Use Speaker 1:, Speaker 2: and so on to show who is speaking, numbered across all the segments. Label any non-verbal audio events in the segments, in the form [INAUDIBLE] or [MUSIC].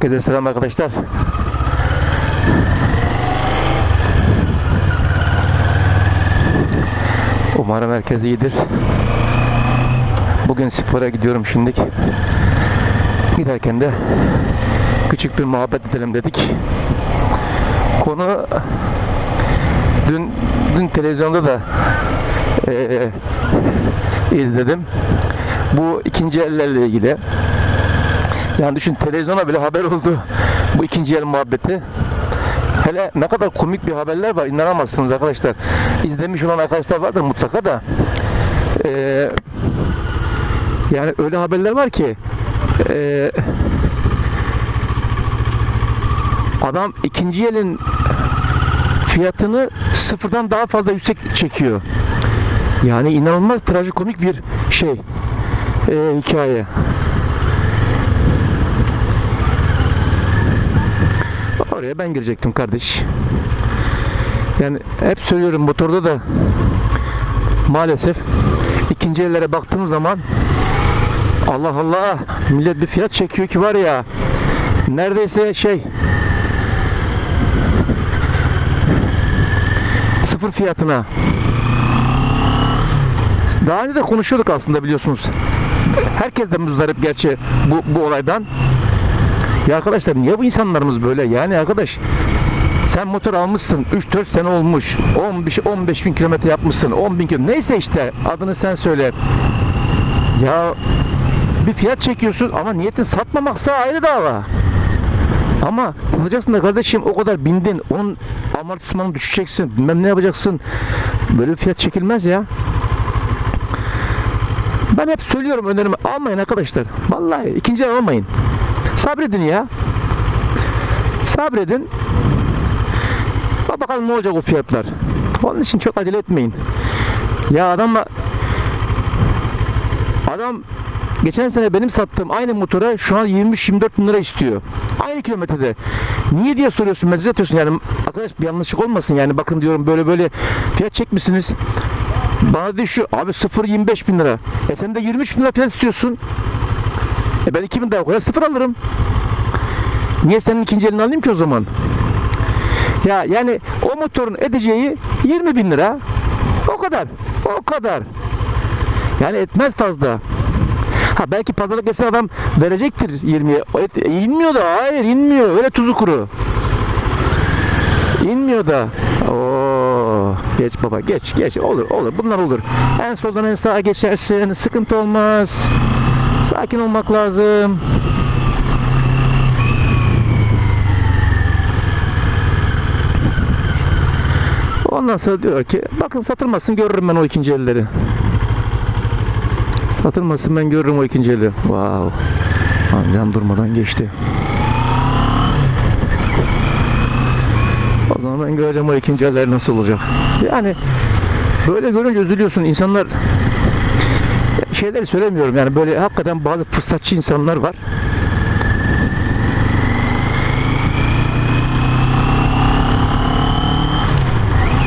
Speaker 1: Herkese selam arkadaşlar. Umarım herkes iyidir. Bugün spora gidiyorum şimdilik. Giderken de küçük bir muhabbet edelim dedik. Konu dün dün televizyonda da eee, izledim. Bu ikinci ellerle ilgili. Yani düşün televizyona bile haber oldu [LAUGHS] bu ikinci el muhabbeti. Hele ne kadar komik bir haberler var inanamazsınız arkadaşlar. İzlemiş olan arkadaşlar vardır mutlaka da. Ee, yani öyle haberler var ki ee, adam ikinci elin fiyatını sıfırdan daha fazla yüksek çekiyor. Yani inanılmaz trajikomik bir şey ee, hikaye. Oraya ben girecektim kardeş. Yani hep söylüyorum motorda da maalesef ikinci ellere baktığın zaman Allah Allah millet bir fiyat çekiyor ki var ya neredeyse şey sıfır fiyatına daha önce de konuşuyorduk aslında biliyorsunuz. Herkes de muzdarip gerçi bu, bu olaydan. Ya arkadaşlar niye bu insanlarımız böyle? Yani arkadaş sen motor almışsın 3-4 sene olmuş 15, 15 bin kilometre yapmışsın 10 bin kilometre neyse işte adını sen söyle. Ya bir fiyat çekiyorsun ama niyetin satmamaksa ayrı dava. Ama satacaksın da kardeşim o kadar bindin onun amortismanı düşeceksin bilmem ne yapacaksın. Böyle bir fiyat çekilmez ya. Ben hep söylüyorum önerimi almayın arkadaşlar. Vallahi ikinci el almayın Sabredin ya. Sabredin. Bak bakalım ne olacak o fiyatlar. Onun için çok acele etmeyin. Ya adamla adam geçen sene benim sattığım aynı motora şu an 23-24 bin lira istiyor. Aynı kilometrede. Niye diye soruyorsun mesaj atıyorsun yani arkadaş bir yanlışlık olmasın yani bakın diyorum böyle böyle fiyat çekmişsiniz. Bana diyor şu abi 0-25 bin lira. E sen de 23 bin lira fiyat istiyorsun. E ben 2000 daha koyar sıfır alırım. Niye senin ikinci elini alayım ki o zaman? Ya yani o motorun edeceği 20 bin lira. O kadar. O kadar. Yani etmez fazla. Ha belki pazarlık etse adam verecektir 20'ye. O Et, inmiyor da hayır inmiyor. Öyle tuzu kuru. İnmiyor da. Oo, geç baba geç geç olur olur bunlar olur. En soldan en sağa geçersin sıkıntı olmaz. Sakin olmak lazım. Ondan sonra diyor ki bakın satılmasın görürüm ben o ikinci elleri. Satılmasın ben görürüm o ikinci eli. Wow. Amcam durmadan geçti. O zaman ben göreceğim o ikinci eller nasıl olacak. Yani böyle görünce üzülüyorsun. İnsanlar şeyleri söylemiyorum yani böyle hakikaten bazı fırsatçı insanlar var.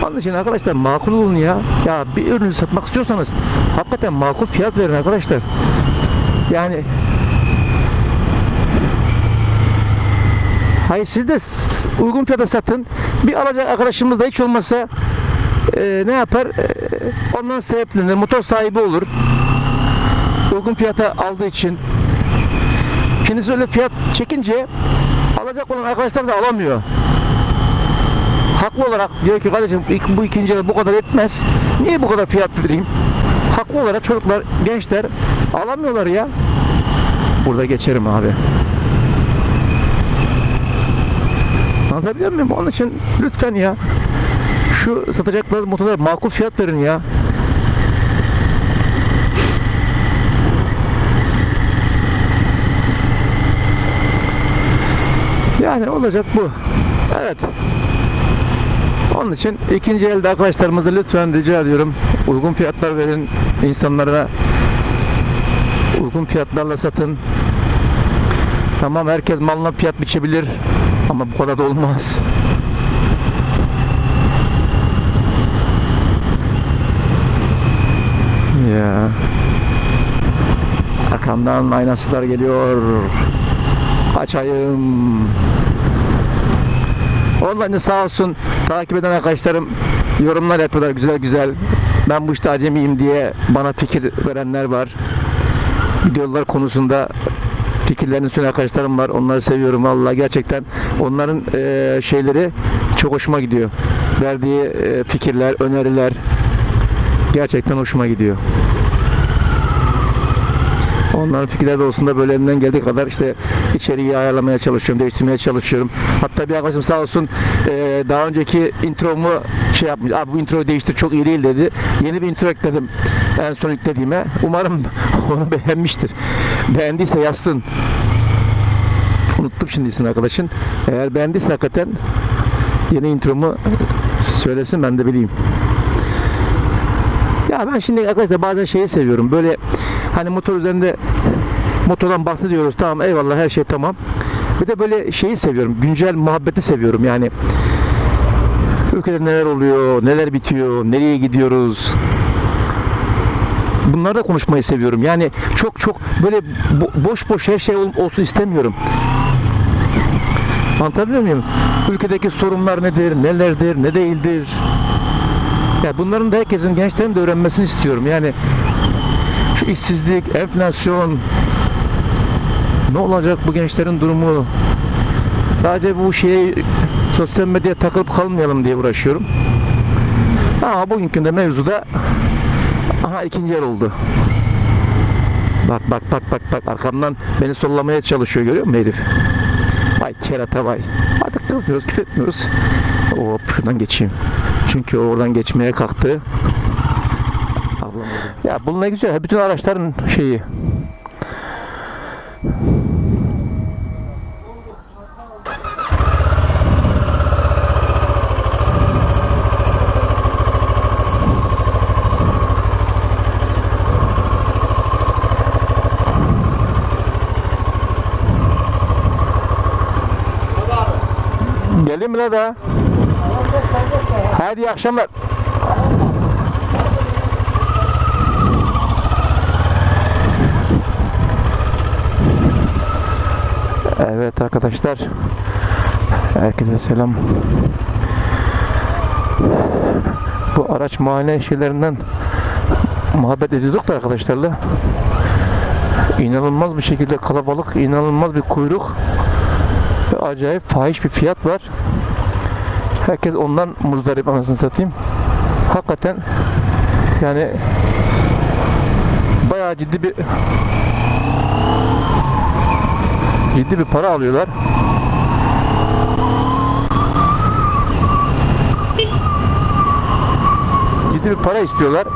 Speaker 1: Onun için arkadaşlar makul olun ya. Ya bir ürünü satmak istiyorsanız hakikaten makul fiyat verin arkadaşlar. Yani Hayır siz de uygun fiyata satın. Bir alacak arkadaşımız da hiç olmazsa e, ne yapar? E, ondan sebeplenir. Motor sahibi olur uygun fiyata aldığı için kendisi öyle fiyat çekince alacak olan arkadaşlar da alamıyor. Haklı olarak diyor ki kardeşim bu ikinci bu kadar etmez. Niye bu kadar fiyat vereyim? Haklı olarak çocuklar, gençler alamıyorlar ya. Burada geçerim abi. Anlatabiliyor muyum? Onun için lütfen ya şu satacaklarınız motorlara makul fiyat verin ya. Yani olacak bu. Evet. Onun için ikinci elde arkadaşlarımızı lütfen rica ediyorum. Uygun fiyatlar verin insanlara. Uygun fiyatlarla satın. Tamam herkes malına fiyat biçebilir. Ama bu kadar da olmaz. Ya. Arkamdan aynasızlar geliyor. açayım. Onların sağ olsun takip eden arkadaşlarım yorumlar yapıyorlar güzel güzel. Ben bu işte acemiyim diye bana fikir verenler var. Videolar konusunda fikirlerini söyleyen arkadaşlarım var. Onları seviyorum vallahi gerçekten. Onların eee, şeyleri çok hoşuma gidiyor. Verdiği eee, fikirler, öneriler gerçekten hoşuma gidiyor. Onların fikirleri de olsun da böyle elimden geldiği kadar işte içeriği ayarlamaya çalışıyorum, değiştirmeye çalışıyorum. Hatta bir arkadaşım sağ olsun eee, daha önceki intromu şey yapmış. Abi bu introyu değiştir çok iyi değil dedi. Yeni bir intro ekledim en son yüklediğime. Umarım [LAUGHS] onu beğenmiştir. Beğendiyse yazsın. Unuttum şimdi isim arkadaşın. Eğer beğendiyse hakikaten yeni intromu söylesin ben de bileyim. Ya ben şimdi arkadaşlar bazen şeyi seviyorum. Böyle hani motor üzerinde motordan bahsediyoruz. Tamam eyvallah her şey tamam. Bir de böyle şeyi seviyorum. Güncel muhabbeti seviyorum. Yani ülkede neler oluyor, neler bitiyor, nereye gidiyoruz. Bunları da konuşmayı seviyorum. Yani çok çok böyle bo- boş boş her şey ol- olsun istemiyorum. Anlatabiliyor muyum? Ülkedeki sorunlar nedir, nelerdir, ne değildir. Ya bunların da herkesin gençlerin de öğrenmesini istiyorum. Yani şu işsizlik, enflasyon ne olacak bu gençlerin durumu? Sadece bu şeye sosyal medyaya takılıp kalmayalım diye uğraşıyorum. Ama bugünkü de mevzuda aha ikinci el oldu. Bak bak bak bak bak arkamdan beni sollamaya çalışıyor görüyor musun herif? Vay kerata vay. Hadi kızmıyoruz, küfür etmiyoruz. Hop şuradan geçeyim. Çünkü oradan geçmeye kalktı. Ya bu ne güzel. Bütün araçların şeyi. Gelin mi la da? Hadi iyi akşamlar. Evet arkadaşlar. Herkese selam. Bu araç mahalle şeylerinden muhabbet ediyorduk da arkadaşlarla. İnanılmaz bir şekilde kalabalık, inanılmaz bir kuyruk. Ve acayip fahiş bir fiyat var. Herkes ondan muzdarip anasını satayım. Hakikaten yani bayağı ciddi bir ciddi bir para alıyorlar. Ciddi bir para istiyorlar.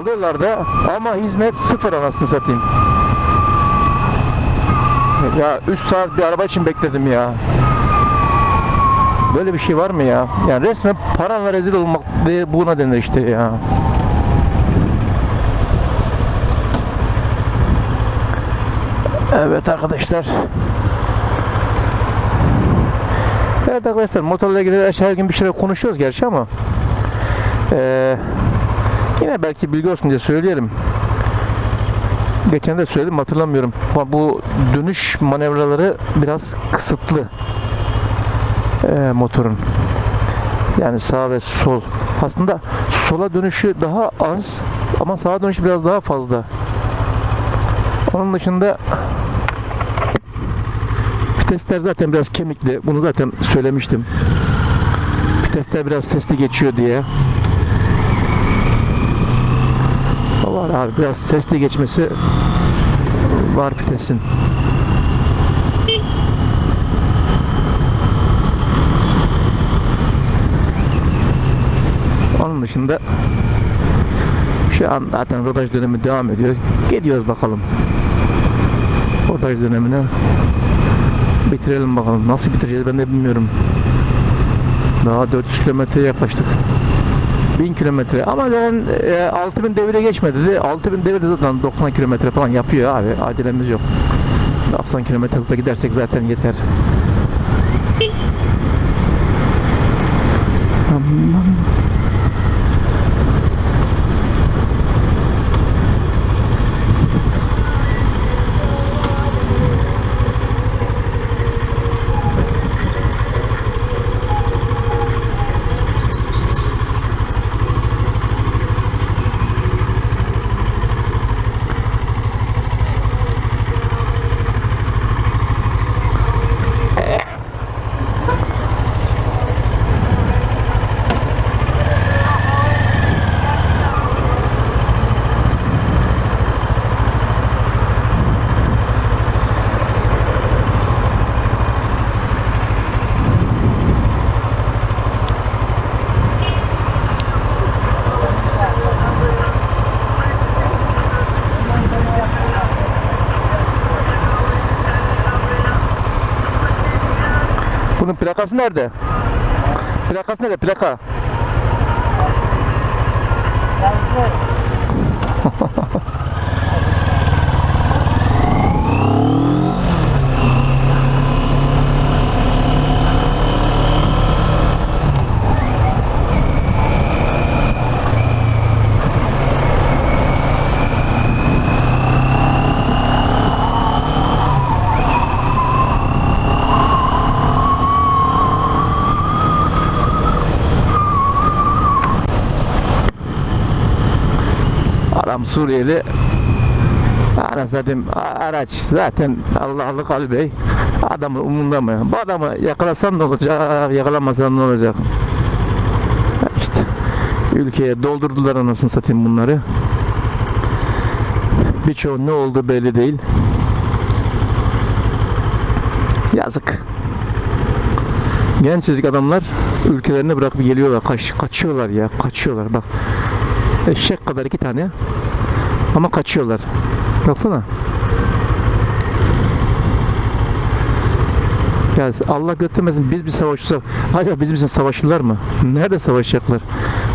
Speaker 1: Alıyorlar da ama hizmet sıfır anasını satayım. Ya 3 saat bir araba için bekledim ya. Böyle bir şey var mı ya? Yani resmen paranla rezil olmak diye buna denir işte ya. Evet arkadaşlar. Evet arkadaşlar motorla ilgili her gün bir şeyler konuşuyoruz gerçi ama eee, yine belki bilgi olsun diye söyleyelim. Geçen de söyledim hatırlamıyorum. Ama bu dönüş manevraları biraz kısıtlı e, motorun. Yani sağ ve sol. Aslında sola dönüşü daha az ama sağa dönüşü biraz daha fazla. Onun dışında vitesler zaten biraz kemikli. Bunu zaten söylemiştim. Vitesler biraz sesli geçiyor diye. Var abi biraz sesli geçmesi var vitesin. Onun dışında şu an zaten rodaj dönemi devam ediyor. Geliyoruz bakalım. Rodaj dönemine bitirelim bakalım. Nasıl bitireceğiz ben de bilmiyorum. Daha 400 kilometreye yaklaştık. 1000 kilometre ama zaten e, 6000 devire geçmedi dedi. 6000 devir de zaten 90 kilometre falan yapıyor abi. Acelemiz yok. 90 kilometre hızla gidersek zaten yeter. Plakası nerede? Plakası nerede? Plaka. Adam Suriyeli Ana zaten araç zaten Allah'lı kalbey adamın umunda mı? Bu adamı yakalasan ne olacak, yakalamasan ne olacak? İşte ülkeye doldurdular anasını satayım bunları. Birçoğu ne oldu belli değil. Yazık. Gençecik adamlar ülkelerini bırakıp geliyorlar, kaç, kaçıyorlar ya, kaçıyorlar bak. Eşek kadar iki tane ama kaçıyorlar. Baksana. Ya Allah götürmesin biz bir savaşırsak acaba bizim için savaşırlar mı? Nerede savaşacaklar?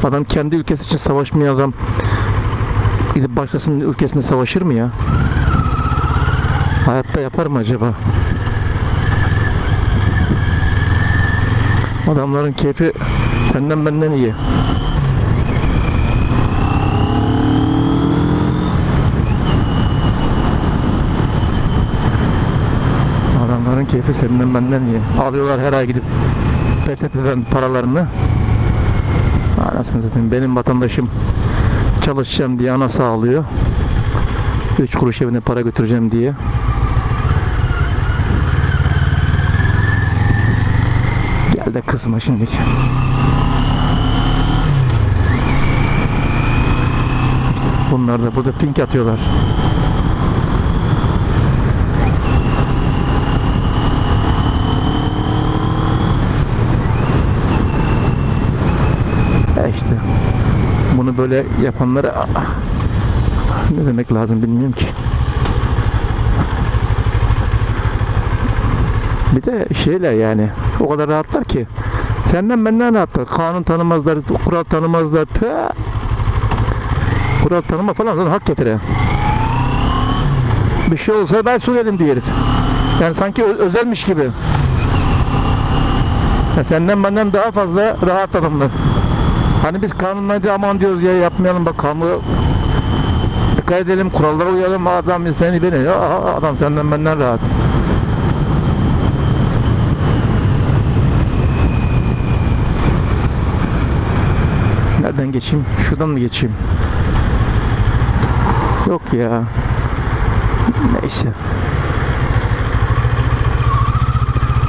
Speaker 1: Adam kendi ülkesi için savaşmıyor adam. Gidip başkasının ülkesinde savaşır mı ya? Hayatta yapar mı acaba? Adamların keyfi senden benden iyi. Adamların keyfi senden benden iyi. Alıyorlar her ay gidip PTT'den paralarını. Anasını satayım benim vatandaşım çalışacağım diye ana sağlıyor. 3 kuruş evine para götüreceğim diye. Gel de kızma şimdi. Bunlar da burada pink atıyorlar. Ya işte bunu böyle yapanlara ah, ne demek lazım bilmiyorum ki. Bir de şeyle yani o kadar rahatlar ki senden benden rahatlar. Kanun tanımazlar, kural tanımazlar. Püh. Kural tanıma falan zaten hak getire. Bir şey olsa ben söylerim diyor herif. Yani sanki özelmiş gibi. Ya senden benden daha fazla rahat adamlar. Hani biz kanunları aman diyoruz ya yapmayalım bak kamu dikkat edelim kurallara uyalım adam seni beni ya adam senden benden rahat. Nereden geçeyim? Şuradan mı geçeyim? Yok ya. Neyse.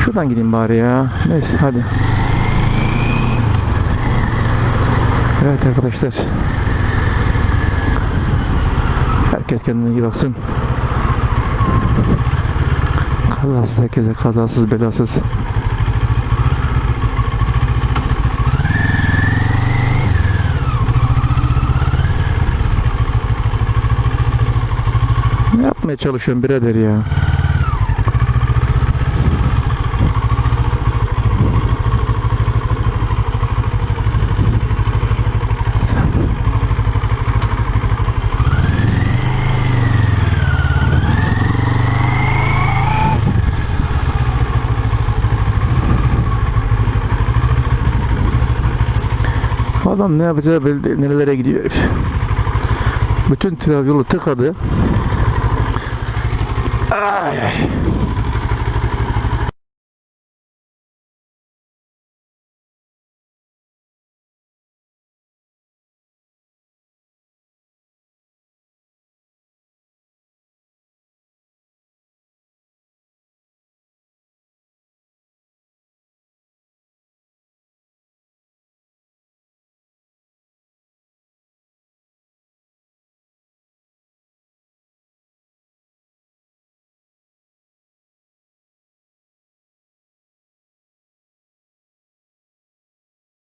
Speaker 1: Şuradan gideyim bari ya. Neyse hadi. Evet arkadaşlar. Herkes kendine iyi baksın. Kazasız herkese kazasız belasız. Ne yapmaya çalışıyorsun birader ya? Adam ne yapacağı belli değil. Nerelere gidiyor herif. Bütün tren yolu tıkadı. Ay.